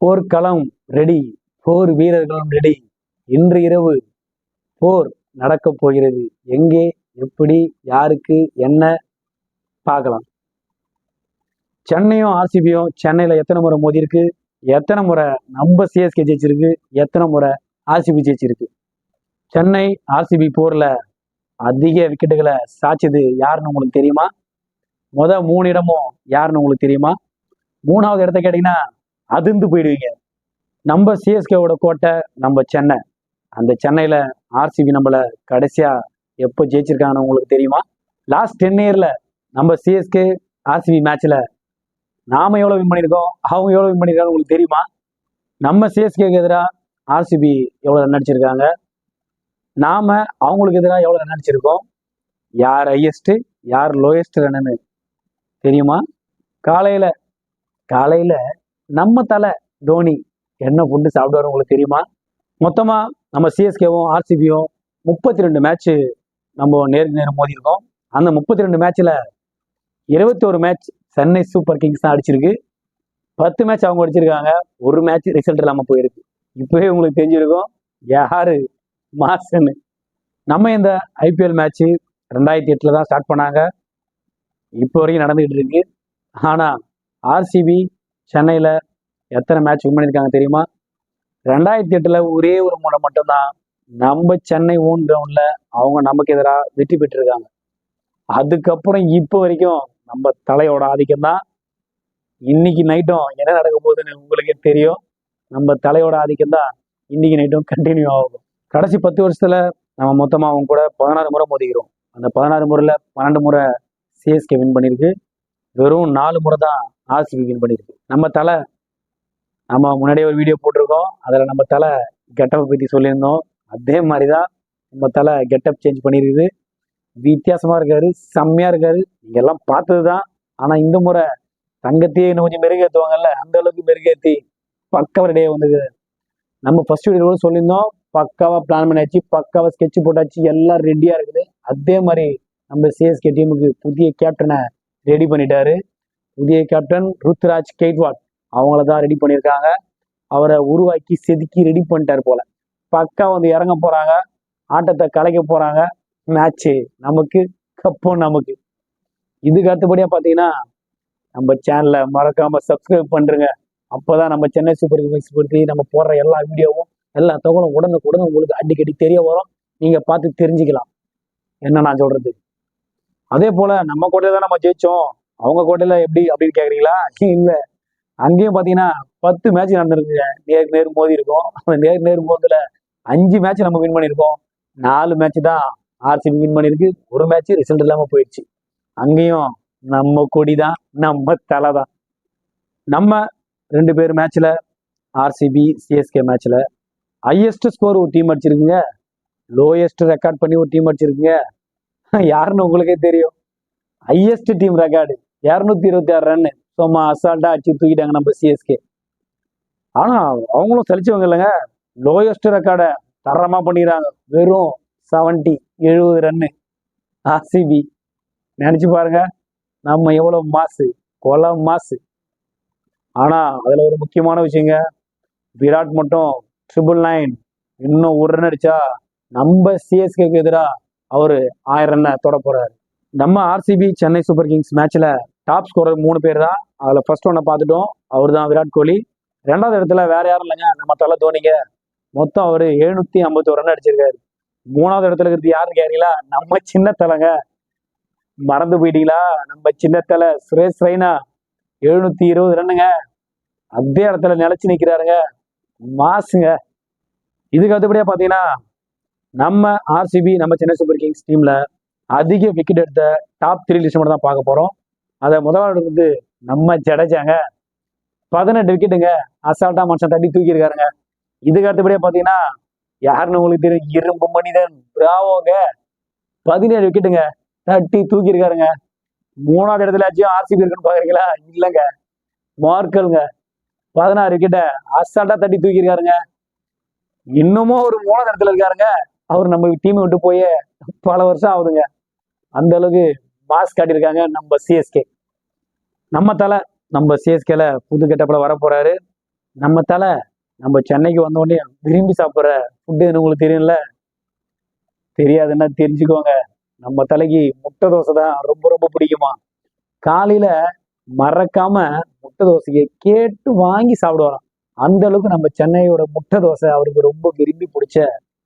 போர்க்களம் ரெடி போர் வீரர்களும் ரெடி இன்று இரவு போர் நடக்கப் போகிறது. எங்கே எப்படி யாருக்கு என்ன பார்க்கலாம். சென்னையும் ஆர்சிபியும் சென்னையில் எத்தனை முறை மோதி இருக்கு? எத்தனை முறை நம்ம சிஎஸ்கே ஜெயிச்சிருக்கு? எத்தனை முறை ஆர்சிபி ஜெயிச்சிருக்கு? சென்னை ஆர்சிபி போரில் அதிக விக்கெட்டுகளை சாய்ச்சது யாருன்னு உங்களுக்கு தெரியுமா? முத மூணு இடமும் யாருன்னு உங்களுக்கு தெரியுமா? மூணாவது இடத்த கேட்டிங்கன்னா அதிர்ந்து போயிடுவீங்க. நம்ம சிஎஸ்கேவோட கோட்டை நம்ம சென்னை. அந்த சென்னையில் ஆர்சிபி நம்மளை கடைசியாக எப்போ ஜெயிச்சிருக்காங்கன்னு உங்களுக்கு தெரியுமா? லாஸ்ட் டென் இயரில் நம்ம சிஎஸ்கே ஆர்சிபி மேட்ச்சில் நாம எவ்வளோ வின் பண்ணியிருக்கோம்? அவங்க எவ்வளோ வின் பண்ணியிருக்காங்க உங்களுக்கு தெரியுமா? நம்ம சிஎஸ்கேக்கு எதிராக ஆர்சிபி எவ்வளோ ரன் அடிச்சிருக்காங்க? நாம அவங்களுக்கு எதிராக எவ்வளோ ரன் அடிச்சிருக்கோம்? யார் ஹையஸ்ட்டு யார் லோயஸ்ட் ரன்னு தெரியுமா? காலையில் காலையில் நம்ம தலை தோனி என்ன ஃபுட்டு சாப்பிடுவார் உங்களுக்கு தெரியுமா? மொத்தமாக நம்ம சிஎஸ்கேவும் ஆர்சிபியும் முப்பத்தி ரெண்டு மேட்ச்சு நம்ம நேருக்கு நேரம் மோதியிருக்கோம். அந்த முப்பத்தி ரெண்டு மேட்ச்சில் இருபத்தோரு மேட்ச் சென்னை சூப்பர் கிங்ஸ் தான் அடிச்சிருக்கு. பத்து மேட்ச் அவங்க அடிச்சிருக்காங்க. ஒரு மேட்ச் ரிசல்ட் இல்லாமல் போயிருக்கு. இப்போவே உங்களுக்கு தெரிஞ்சிருக்கும். யாரு? மாசன்னு நம்ம இந்த ஐபிஎல் மேட்ச்சு ரெண்டாயிரத்தி எட்டில் தான் ஸ்டார்ட் பண்ணாங்க. இப்போ வரைக்கும் நடந்துக்கிட்டு இருக்கு. ஆனால் ஆர்சிபி சென்னையில் எத்தனை மேட்ச் வின் பண்ணியிருக்காங்க தெரியுமா? ரெண்டாயிரத்தி எட்டில் ஒரே ஒரு முறை மட்டும்தான் நம்ம சென்னை ஓன் கிரவுண்டில் அவங்க நமக்கு எதிராக வெற்றி பெற்றிருக்காங்க. அதுக்கப்புறம் இப்போ வரைக்கும் நம்ம தலையோட ஆதிக்கம் தான். இன்னைக்கு நைட்டும் என்ன நடக்க போகுதுன்னு உங்களுக்கே தெரியும். நம்ம தலையோட ஆதிக்கம் தான் இன்னைக்கு நைட்டும் கண்டினியூ ஆகும். கடைசி பத்து வருஷத்துல நம்ம மொத்தமாக அவங்க கூட பதினாறு முறை மோதிக்கிறோம். அந்த பதினாறு முறையில் பன்னெண்டு முறை சிஎஸ்கே வின் பண்ணியிருக்கு. வெறும் நாலு முறை தான் ஆர்சிபி வின் பண்ணியிருக்கு. நம்ம தலை நம்ம முன்னாடியே ஒரு வீடியோ போட்டிருக்கோம். அதில் நம்ம தலை கெட்டப்பை பற்றி சொல்லியிருந்தோம். அதே மாதிரி தான் நம்ம தலை கெட்டப் சேஞ்ச் பண்ணியிருக்குது வித்தியாசமாக இருக்காரு செம்மையாக இருக்காரு. நீங்க எல்லாம் பார்த்தது தான் ஆனால் இந்த முறை தங்கத்தையே இன்னும் கொஞ்சம் மெருகேற்றுவாங்கல்ல அந்த அளவுக்கு மெருகேற்றி பக்காவாக வந்தது. நம்ம ஃபர்ஸ்ட் வீடியோ கூட சொல்லியிருந்தோம். பக்காவாக பிளான் பண்ணியாச்சு பக்காவாக ஸ்கெட்ச் போட்டாச்சு எல்லாம் ரெடியாக இருக்குது. அதே மாதிரி நம்ம சிஎஸ்கே டீமுக்கு புதிய கேப்டனை ரெடி பண்ணிட்டாரு. புதிய கேப்டன் ருத்ராஜ் கெய்ட்வாட். அவங்கள தான் ரெடி பண்ணியிருக்காங்க. அவரை உருவாக்கி செதுக்கி ரெடி பண்ணிட்டாரு போல. பக்கா வந்து இறங்க போறாங்க. ஆட்டத்தை கலைக்க போறாங்க. மேட்ச்சு நமக்கு கப்பும் நமக்கு. இதுக்கு அடுத்தபடியாக பார்த்தீங்கன்னா நம்ம சேனலை மறக்காம சப்ஸ்கிரைப் பண்ணுங்க அப்போதான் நம்ம சென்னை சூப்பர் கிங்ஸ் பற்றி நம்ம போடுற எல்லா வீடியோவும் எல்லா தகவலும் உடனுக்குடன் உங்களுக்கு அடிக்கடி தெரிய வரும். நீங்க பார்த்து தெரிஞ்சுக்கலாம். என்ன நான் சொல்றது? அதே போல நம்ம கோட்டையில தான் நம்ம ஜெயிச்சோம். அவங்க கோட்டையில எப்படி அப்படின்னு கேக்குறீங்களா? இல்லை. அங்கேயும் பார்த்தீங்கன்னா பத்து மேட்ச் நடந்திருக்குங்க நேருக்கு நேர் மோதி இருக்கும். அந்த நேருக்கு நேர் மோதில அஞ்சு மேட்ச் நம்ம வின் பண்ணியிருக்கோம். நாலு மேட்ச் தான் ஆர்சிபி வின் பண்ணியிருக்கு. ஒரு மேட்ச் ரிசல்ட் இல்லாமல் போயிடுச்சு. அங்கேயும் நம்ம கொடி தான் நம்ம தலை தான். நம்ம ரெண்டு பேர் மேட்ச்ல ஆர்சிபி சிஎஸ்கே மேட்ச்ல ஹையஸ்ட் ஸ்கோர் ஒரு டீம் அடிச்சிருக்குங்க. லோயஸ்ட் ரெக்கார்ட் பண்ணி ஒரு டீம் அடிச்சிருக்குங்க. யாருன்னு உங்களுக்கே தெரியும். ஹையஸ்ட் டீம் ரெக்கார்டு இரநூத்தி இருபத்தி ஆறு ரன்னு சும்மா அசால்ட்டாக அடிச்சு தூக்கிட்டாங்க நம்ம சிஎஸ்கே ஆனால் அவங்களும் தெளிச்சவங்க இல்லைங்க. லோயஸ்ட் ரெக்கார்டை தரமாக பண்ணிடுறாங்க. வெறும் செவன்ட்டி எழுபது ரன்னு ஆர்சிபி நினச்சி பாருங்க. நம்ம எவ்வளோ மாசு கொலை மாசு ஆனால் அதில் ஒரு முக்கியமான விஷயங்க. விராட் மட்டும் ட்ரிபிள் நைன் இன்னும் ஒரு ரன் அடிச்சா நம்ம சிஎஸ்கேக்கு எதிராக அவர் ஆயிரம் ரன்னை தொட போகிறாரு நம்ம ஆர்சிபி சென்னை சூப்பர் கிங்ஸ் மேட்ச்சில் டாப் ஸ்கோரர் மூணு பேர் தான் அதில் ஃபர்ஸ்ட் ஒன்றை பார்த்துட்டோம். அவர் தான் விராட் கோலி. ரெண்டாவது இடத்துல வேற யாரும் இல்லைங்க. நம்ம தலை தோனிங்க. மொத்தம் அவர் எழுநூற்றி ஐம்பத்தோரு ரன் அடிச்சிருக்காரு. மூணாவது இடத்துல இருக்கிறது யாருன்னு கேட்டீங்களா நம்ம சின்ன தலைங்க. மறந்து போயிட்டீங்களா? நம்ம சின்ன தலை. சுரேஷ் ரெய்னா. எழுநூத்தி இருபது ரன்னுங்க அதே இடத்துல நிலச்சி நிற்கிறாருங்க மாசுங்க. இதுக்கு அடுத்தபடியா பார்த்தீங்கன்னா நம்ம ஆர்சிபி நம்ம சென்னை சூப்பர் கிங்ஸ் டீம்ல அதிக விக்கெட் எடுத்த டாப் த்ரீ லிஸ்ட் மட்டும் தான் பார்க்க போறோம். அதை முதலாவது வந்து நம்ம ஜடைச்சாங்க பதினெட்டு விக்கெட்டுங்க அசால்ட்டா மனுஷன் தட்டி தூக்கியிருக்காருங்க. இதுக்கு அடுத்தபடியா பாத்தீங்கன்னா யாருன்னு உங்களுக்கு தெரியும்? இரும்பு மனிதன். பிராவோங்க பதினேழு விக்கெட்டுங்க தட்டி தூக்கியிருக்காருங்க. மூணாவது இடத்துலயாச்சும் ஆர்சிபி இருக்குன்னு பாக்குறீங்களா இல்லைங்க. மார்க்கல்ங்க. பதினாறு விக்கெட்டை அசால்ட்டா தட்டி தூக்கியிருக்காருங்க. இன்னமும் ஒரு மூணாவது இடத்துல இருக்காருங்க. அவர் நம்ம டீமை விட்டு போய் பல வருஷம் ஆகுதுங்க. அந்த அளவுக்கு மாஸ்க் காட்டியிருக்காங்க நம்ம சிஎஸ்கே நம்ம தலை நம்ம சிஎஸ்கேல புது கெட்டப்பில் வரப்போறாரு. நம்ம தலை நம்ம சென்னைக்கு வந்த உடனே விரும்பி சாப்பிட்ற ஃபுட்டுன்னு உங்களுக்கு தெரியும்ல? தெரியாதுன்னா தெரிஞ்சுக்கோங்க. நம்ம தலைக்கு முட்டை தோசை தான் ரொம்ப ரொம்ப பிடிக்குமா? காலையில மறக்காம முட்டை தோசையை கேட்டு வாங்கி சாப்பிடுவாராம். அந்த அளவுக்கு நம்ம சென்னையோட முட்டை தோசை அவருக்கு ரொம்ப விரும்பி பிடிச்ச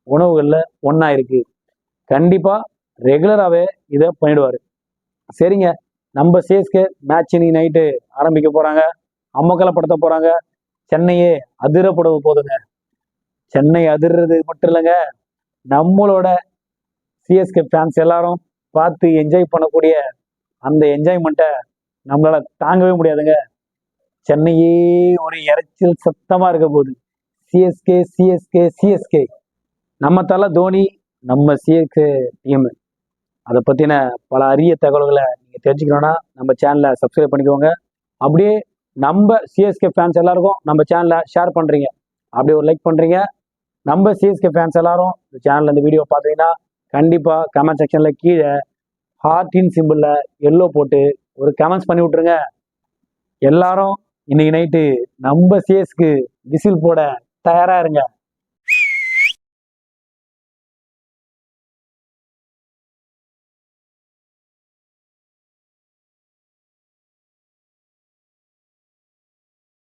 உணவுகள்ல ஒன்னா இருக்கு. கண்டிப்பா ரெகுலராகவே இதை பண்ணிடுவாரு. சரிங்க. நம்ம சிஎஸ்கே மேட்ச் இன்னைக்கு நைட்டு ஆரம்பிக்க போறாங்க. அம்மக்கலப்படுத்த போறாங்க. சென்னையே அதிரப்பட போதுங்க. சென்னை அதிர்றது மட்டும் இல்லைங்க. நம்மளோட சிஎஸ்கே ஃபேன்ஸ் எல்லாரும் பார்த்து என்ஜாய் பண்ணக்கூடிய அந்த என்ஜாய்மெண்ட்டை நம்மளால தாங்கவே முடியாதுங்க. சென்னையே ஒரு இறைச்சல் சத்தமா இருக்க போகுது. சிஎஸ்கே சிஎஸ்கே சிஎஸ்கே நம்ம தலை தோனி நம்ம சிஎஸ்கே டீம் அதை பற்றின பல அரிய தகவல்களை நீங்கள் தெரிஞ்சுக்கணும்னா நம்ம சேனலை சப்ஸ்கிரைப் பண்ணிக்கோங்க. அப்படியே நம்ம சிஎஸ்கே ஃபேன்ஸ் எல்லாருக்கும் நம்ம சேனலை ஷேர் பண்ணுறீங்க அப்படியே ஒரு லைக் பண்ணுறீங்க நம்ம சிஎஸ்கே ஃபேன்ஸ் எல்லாரும் இந்த சேனலில் இந்த வீடியோ பார்த்தீங்கன்னா கண்டிப்பாக கமெண்ட் செக்ஷனில் கீழே ஹார்டின் சிம்பிளில் எல்லோ போட்டு ஒரு கமெண்ட்ஸ் பண்ணி விட்ருங்க எல்லாரும் இன்னைக்கு நைட்டு நம்ம சிஎஸ்க்கு விசில் போட தயாராக இருங்க.